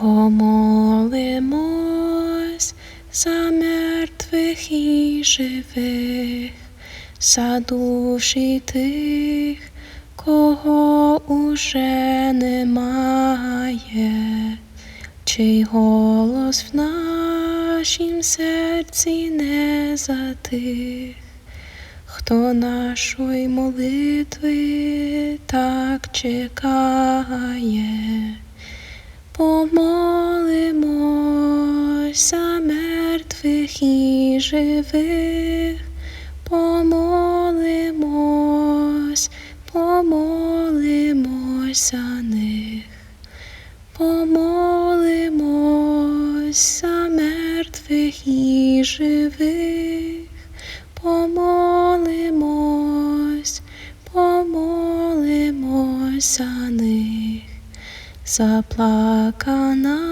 Помолимось за мертвих і живих, за душі тих, кого уже немає, чий голос в нашім серці не затих, хто нашої молитви так чекає. Мертвих і живих, помолимось, помолимось за них, помолимось за мертвих і живих, помолимось, помолимось за них. Заплакана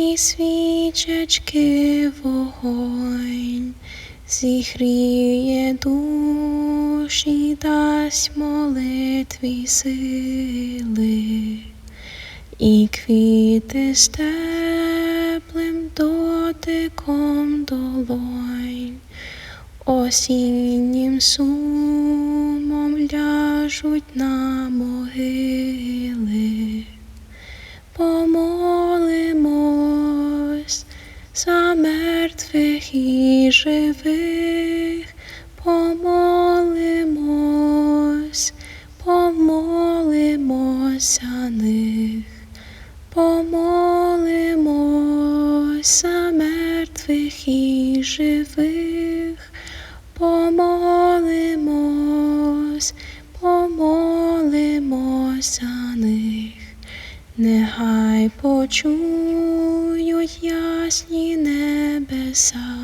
і свічечки вогонь, зігріє душі, дасть молитві сили, і квіти з теплим дотиком долонь, осіннім сумом ляжуть на могили. Живих, помолимось, за них, помолимось за мертвих і живих, помолимось, за них. Нехай почують ясні небеса,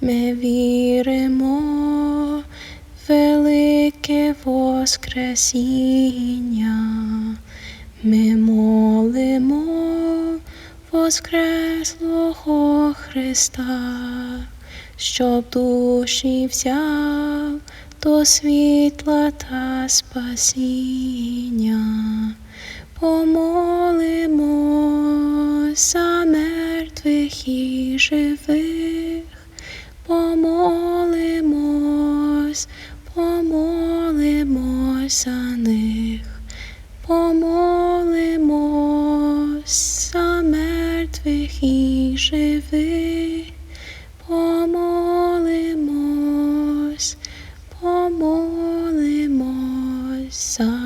ми віримо велике Воскресіння, ми молимо Воскреслого Христа, щоб душі взяв до світла та спасіння. Помолимось за мертвих і живих, помолимось, помолимось за них, помолимось за мертвих і живих, помолимось, помолимось за